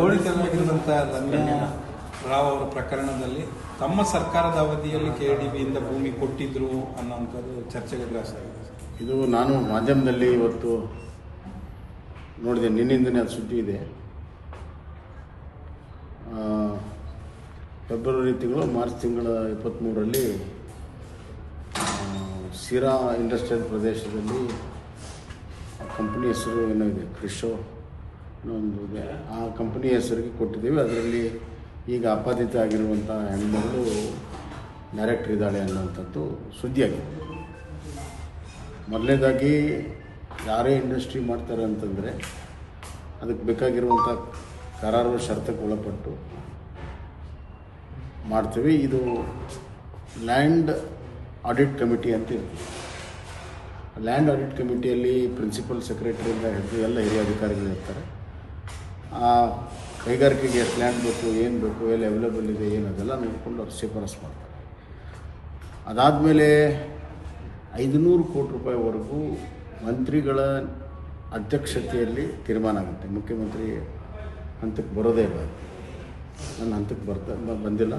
ಕೋಳಿತನಾಗಿರುವಂಥ ರಮ್ಯಾ ರಾವ್ ಅವರ ಪ್ರಕರಣದಲ್ಲಿ ತಮ್ಮ ಸರ್ಕಾರದ ಅವಧಿಯಲ್ಲಿ ಕೆ ಡಿ ಬಿಯಿಂದ ಭೂಮಿ ಕೊಟ್ಟಿದ್ರು ಅನ್ನೋಂಥದ್ದು ಚರ್ಚೆಗೆ ಗ್ರಾಸ ಇದು ನಾನು ಮಾಧ್ಯಮದಲ್ಲಿ ಇವತ್ತು ನೋಡಿದೆ. ನಿನ್ನಿಂದನೇ ಅದು ಸುದ್ದಿ ಇದೆ. ಫೆಬ್ರವರಿ ತಿಂಗಳು, ಮಾರ್ಚ್ ತಿಂಗಳ ಇಪ್ಪತ್ತ್ಮೂರರಲ್ಲಿ ಸಿರಾ ಇಂಡಸ್ಟ್ರಿಯಲ್ ಪ್ರದೇಶದಲ್ಲಿ ಕಂಪ್ನಿ ಹೆಸರು ಏನೋ ಇದೆ. ಕ್ರಿಶೋ ಒಂದು ಆ ಕಂಪ್ನಿ ಹೆಸರಿಗೆ ಕೊಟ್ಟಿದ್ದೀವಿ. ಅದರಲ್ಲಿ ಈಗ ಅಪಾದಿತ ಆಗಿರುವಂಥ ಹೆಣ್ಮಗಳು ಡೈರೆಕ್ಟರ್ ಇದ್ದಾಳೆ ಅನ್ನುವಂಥದ್ದು ಸುದ್ದಿಯಾಗಿದೆ. ಮೊದಲನೇದಾಗಿ ಯಾರೇ ಇಂಡಸ್ಟ್ರಿ ಮಾಡ್ತಾರೆ ಅಂತಂದರೆ ಅದಕ್ಕೆ ಬೇಕಾಗಿರುವಂಥ ಕರಾರು ಶರ್ತಕ್ಕೆ ಒಳಪಟ್ಟು ಮಾಡ್ತೀವಿ. ಇದು ಲ್ಯಾಂಡ್ ಆಡಿಟ್ ಕಮಿಟಿ ಅಂತ ಇರ್ತದೆ. ಲ್ಯಾಂಡ್ ಆಡಿಟ್ ಕಮಿಟಿಯಲ್ಲಿ ಪ್ರಿನ್ಸಿಪಲ್ ಸೆಕ್ರೆಟರಿಯಿಂದ ಹಿಡಿದು ಎಲ್ಲ ಹಿರಿಯ ಅಧಿಕಾರಿಗಳು ಇರ್ತಾರೆ. ಆ ಕೈಗಾರಿಕೆಗೆ ಎಷ್ಟು ಲ್ಯಾಂಡ್ ಬೇಕು, ಏನು ಬೇಕು, ಎಲ್ಲಿ ಅವೈಲೇಬಲ್ ಇದೆ, ಏನು ಅದೆಲ್ಲ ನೋಡಿಕೊಂಡು ಅವ್ರು ಶಿಫಾರಸು ಮಾಡ್ತಾರೆ. ಅದಾದಮೇಲೆ ಐದುನೂರು ಕೋಟಿ ರೂಪಾಯಿವರೆಗೂ ಮಂತ್ರಿಗಳ ಅಧ್ಯಕ್ಷತೆಯಲ್ಲಿ ತೀರ್ಮಾನ ಆಗುತ್ತೆ. ಮುಖ್ಯಮಂತ್ರಿ ಹಂತಕ್ಕೆ ಬರೋದೇ ಇಲ್ಲ. ನನ್ನ ಹಂತಕ್ಕೆ ಬರ್ತಾ ಬಂದಿಲ್ಲ.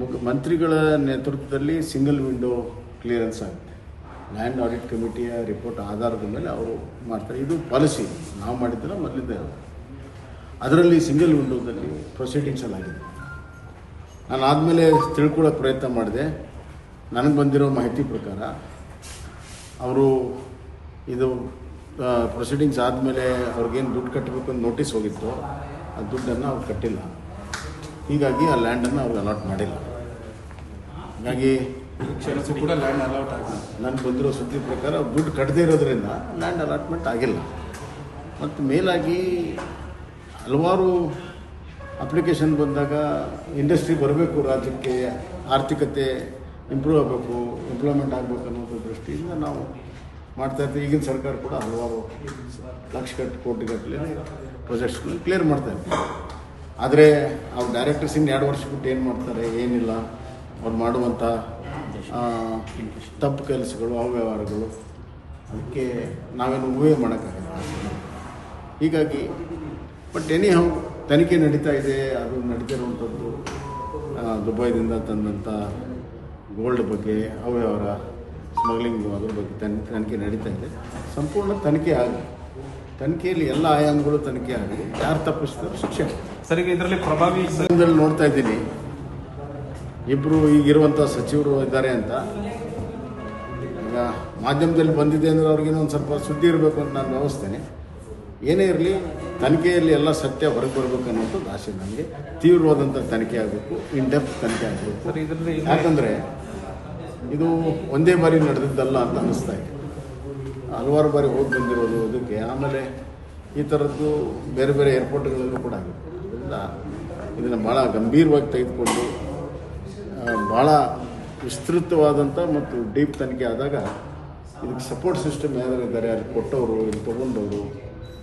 ಮುಖ್ಯ ಮಂತ್ರಿಗಳ ನೇತೃತ್ವದಲ್ಲಿ ಸಿಂಗಲ್ ವಿಂಡೋ ಕ್ಲಿಯರೆನ್ಸ್ ಆಗುತ್ತೆ. ಲ್ಯಾಂಡ್ ಆಡಿಟ್ ಕಮಿಟಿಯ ರಿಪೋರ್ಟ್ ಆಧಾರದ ಮೇಲೆ ಅವರು ಮಾಡ್ತಾರೆ. ಇದು ಪಾಲಿಸಿ ನಾವು ಮಾಡಿದ್ದೆಲ್ಲ ಮೊದಲಿಂದ. ಅದರಲ್ಲಿ ಸಿಂಗಲ್ ವಿಂಡೋದಲ್ಲಿ ಪ್ರೊಸೀಡಿಂಗ್ಸ್ ಎಲ್ಲ ಆಗಿದೆ. ನಾನು ಆದಮೇಲೆ ತಿಳ್ಕೊಳ್ಳೋಕೆ ಪ್ರಯತ್ನ ಮಾಡಿದೆ. ನನಗೆ ಬಂದಿರೋ ಮಾಹಿತಿ ಪ್ರಕಾರ ಅವರು ಇದು ಪ್ರೊಸೀಡಿಂಗ್ಸ್ ಆದಮೇಲೆ ಅವ್ರಿಗೇನು ದುಡ್ಡು ಕಟ್ಟಬೇಕು ಅಂತ ನೋಟಿಸ್ ಹೋಗಿತ್ತು. ಆ ದುಡ್ಡನ್ನು ಅವ್ರು ಕಟ್ಟಿಲ್ಲ. ಹೀಗಾಗಿ ಆ ಲ್ಯಾಂಡನ್ನು ಅವ್ರಿಗೆ ಅಲಾಟ್ ಮಾಡಿಲ್ಲ. ಹಾಗಾಗಿ ಕೂಡ ಲ್ಯಾಂಡ್ ಅಲೌಟ್ ಆಗಿಲ್ಲ ನನಗೆ ಬಂದಿರೋ ಸುದ್ದಿ ಪ್ರಕಾರ ದುಡ್ಡು ಕಟ್ಟದೇ ಇರೋದ್ರಿಂದ ಲ್ಯಾಂಡ್ ಅಲಾಟ್ಮೆಂಟ್ ಆಗಿಲ್ಲ. ಮತ್ತು ಮೇಲಾಗಿ ಹಲವಾರು ಅಪ್ಲಿಕೇಶನ್ ಬಂದಾಗ ಇಂಡಸ್ಟ್ರಿ ಬರಬೇಕು, ರಾಜ್ಯಕ್ಕೆ ಆರ್ಥಿಕತೆ ಇಂಪ್ರೂವ್ ಆಗಬೇಕು ಇಂಪ್ರೂವ್ಮೆಂಟ್ ಆಗಬೇಕು ಅನ್ನೋದ್ರ ದೃಷ್ಟಿಯಿಂದ ನಾವು ಮಾಡ್ತಾ ಇರ್ತೀವಿ. ಈಗಿನ ಸರ್ಕಾರ ಕೂಡ ಹಲವಾರು ಲಕ್ಷ ಕಟ್ಟು ಕೋಟಿಗಟ್ಟಲೆ ಪ್ರಾಜೆಕ್ಟ್ಸ್ಗಳನ್ನ ಕ್ಲಿಯರ್ ಮಾಡ್ತಾ ಇರ್ತೀವಿ ಆದರೆ ಅವ್ರು ಡೈರೆಕ್ಟರ್ಸ್ ಇನ್ನು ಎರಡು ವರ್ಷ ಬಿಟ್ಟು ಏನು ಮಾಡ್ತಾರೆ, ಏನಿಲ್ಲ. ಅವ್ರು ಮಾಡುವಂಥ ತಪ್ಪು ಕೆಲಸಗಳು, ಅವ್ಯವಹಾರಗಳು, ಅದಕ್ಕೆ ನಾವೇನು ಊಹೆ ಮಾಡೋಕ್ಕಾಗಲ್ಲ. ಹೀಗಾಗಿ ಬಟ್ ಎನಿ ಹೌ ತನಿಖೆ ನಡೀತಾ ಇದೆ ಅದು ನಡೀತಿರುವಂಥದ್ದು ದುಬೈದಿಂದ ತಂದಂಥ ಗೋಲ್ಡ್ ಬಗ್ಗೆ ಅವ್ಯವಹಾರ ಸ್ಮಗ್ಲಿಂಗ್ ಅದ್ರ ಬಗ್ಗೆ ತನ್ ತನಿಖೆ ನಡೀತಾ ಇದೆ. ಸಂಪೂರ್ಣ ತನಿಖೆ ಆಗಲಿ ತನಿಖೆಯಲ್ಲಿ ಎಲ್ಲ ಆಯಾಮಗಳು ತನಿಖೆ ಆಗಲಿ ಯಾರು ತಪ್ಪಿಸ್ತಾರೋ ಶಿಕ್ಷೆ. ಸರ್ ಈಗ ಇದರಲ್ಲಿ ಪ್ರಭಾವಿ ಸಂಘದಲ್ಲಿ ನೋಡ್ತಾ ಇದ್ದೀನಿ. ಇಬ್ಬರು ಈಗಿರುವಂಥ ಸಚಿವರು ಇದ್ದಾರೆ ಅಂತ. ಈಗ ಮಾಧ್ಯಮದಲ್ಲಿ ಬಂದಿದೆ ಅಂದರೆ ಅವ್ರಿಗೇನೋ ಒಂದು ಸ್ವಲ್ಪ ಸುದ್ದಿ ಇರಬೇಕು ಅಂತ ನಾನು ಭಾವಿಸ್ತೇನೆ. ಏನೇ ಇರಲಿ ತನಿಖೆಯಲ್ಲಿ ಎಲ್ಲ ಸತ್ಯ ಹೊರಗೆ ಬರಬೇಕು ಅನ್ನೋಂಥದ್ದು ಆಸೆ ನನಗೆ ತೀವ್ರವಾದಂಥ ತನಿಖೆ ಆಗಬೇಕು ಇನ್ ಡೆಪ್ತ್ ತನಿಖೆ ಆಗಬೇಕು. ಸರ್ ಇದರಲ್ಲಿ ಯಾಕಂದರೆ ಇದು ಒಂದೇ ಬಾರಿ ನಡೆದಿದ್ದಲ್ಲ ಅಂತ ಅನ್ನಿಸ್ತಾ ಇದೆ. ಹಲವಾರು ಬಾರಿ ಹೋಗಿ ಬಂದಿರೋದು ಅದಕ್ಕೆ ಆಮೇಲೆ ಈ ಥರದ್ದು ಬೇರೆ ಬೇರೆ ಏರ್ಪೋರ್ಟ್ಗಳಲ್ಲೂ ಕೂಡ ಆಗುತ್ತೆ. ಅದರಿಂದ ಇದನ್ನು ಭಾಳ ಗಂಭೀರವಾಗಿ ತೆಗೆದುಕೊಂಡು ಭಾಳ ವಿಸ್ತೃತವಾದಂಥ ಮತ್ತು ಡೀಪ್ ತನಿಖೆ ಆದಾಗ ಇದಕ್ಕೆ ಸಪೋರ್ಟ್ ಸಿಸ್ಟಮ್ ಯಾರು ಇದ್ದಾರೆ ಅಲ್ಲಿ ಕೊಟ್ಟವರು ಇಲ್ಲಿ ತೊಗೊಂಡವರು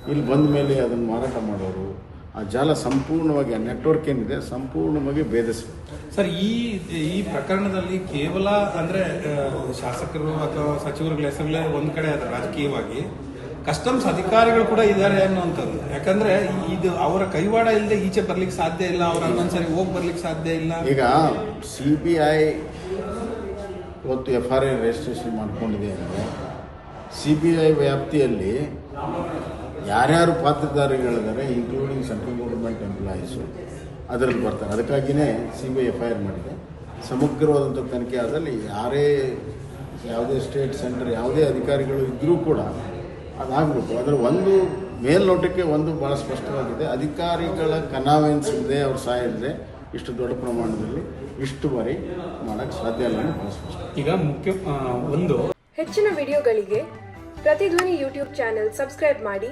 ಇಲ್ಲಿ ಬಂದ ಮೇಲೆ ಅದನ್ನು ಮಾರಾಟ ಮಾಡೋರು ಆ ಜಾಲ ಸಂಪೂರ್ಣವಾಗಿ ಆ ನೆಟ್ವರ್ಕ್ ಏನಿದೆ ಸಂಪೂರ್ಣವಾಗಿ ಭೇದಿಸಬೇಕು. ಸರ್ ಈ ಈ ಪ್ರಕರಣದಲ್ಲಿ ಕೇವಲ ಅಂದರೆ ಶಾಸಕರು ಅಥವಾ ಸಚಿವರುಗಳ ಹೆಸರುಗಳೇ ಒಂದು ಕಡೆ ಅದ ರಾಜಕೀಯವಾಗಿ. ಕಸ್ಟಮ್ಸ್ ಅಧಿಕಾರಿಗಳು ಕೂಡ ಇದ್ದಾರೆ ಅನ್ನುವಂಥದ್ದು. ಯಾಕಂದ್ರೆ ಇದು ಅವರ ಕೈವಾಡ ಇಲ್ಲದೆ ಈಚೆ ಬರ್ಲಿಕ್ಕೆ ಸಾಧ್ಯ ಇಲ್ಲ ಅವ್ರ ಒಂದೊಂದ್ಸರಿ ಹೋಗಿ ಬರ್ಲಿಕ್ಕೆ ಸಾಧ್ಯ ಇಲ್ಲ. ಈಗ ಸಿ ಬಿ ಐ ಇವತ್ತು ಎಫ್ ಆರ್ ಐ ರಿಜಿಸ್ಟ್ರೇಷನ್ ಮಾಡ್ಕೊಂಡಿದೆ ಅಂದರೆ ಸಿ ಬಿ ಐ ವ್ಯಾಪ್ತಿಯಲ್ಲಿ ಯಾರ್ಯಾರು ಪಾತ್ರಧಾರಿಗಳಿದ್ದಾರೆ ಇನ್ಕ್ಲೂಡಿಂಗ್ ಸೆಂಟ್ರಲ್ ಗೌರ್ಮೆಂಟ್ ಎಂಪ್ಲಾಯೀಸು ಅದರಲ್ಲಿ ಬರ್ತಾರೆ. ಅದಕ್ಕಾಗಿಯೇ C B I F I R ಮಾಡಿದೆ. ಸಮಗ್ರವಾದಂಥ ತನಿಖೆ ಆದಲ್ಲಿ ಯಾರೇ ಯಾವುದೇ ಸ್ಟೇಟ್ ಸೆಂಟರ್ ಯಾವುದೇ ಅಧಿಕಾರಿಗಳು ಇದ್ದರೂ ಕೂಡ ಅದಾಗಬೇಕು ಅದರ ಒಂದು ಮೇಲ್ನೋಟಕ್ಕೆ ಒಂದು ಭಾಳ ಸ್ಪಷ್ಟವಾಗಿದೆ. ಅಧಿಕಾರಿಗಳ ಕನಾವೆನ್ಸ್ ಇದೆ ಅವ್ರ ಸಹಾಯ ಇದೆ ಇಷ್ಟು ದೊಡ್ಡ ಪ್ರಮಾಣದಲ್ಲಿ ಇಷ್ಟು ಬಾರಿ ಮಾಡೋಕ್ಕೆ ಸಾಧ್ಯ ಇಲ್ಲ ಭಾಳ ಸ್ಪಷ್ಟ. ಈಗ ಮುಖ್ಯ ಒಂದು ಹೆಚ್ಚಿನ ವಿಡಿಯೋಗಳಿಗೆ ಪ್ರತಿಧ್ವನಿ ಯೂಟ್ಯೂಬ್ ಚಾನೆಲ್ ಸಬ್ಸ್ಕ್ರೈಬ್ ಮಾಡಿ.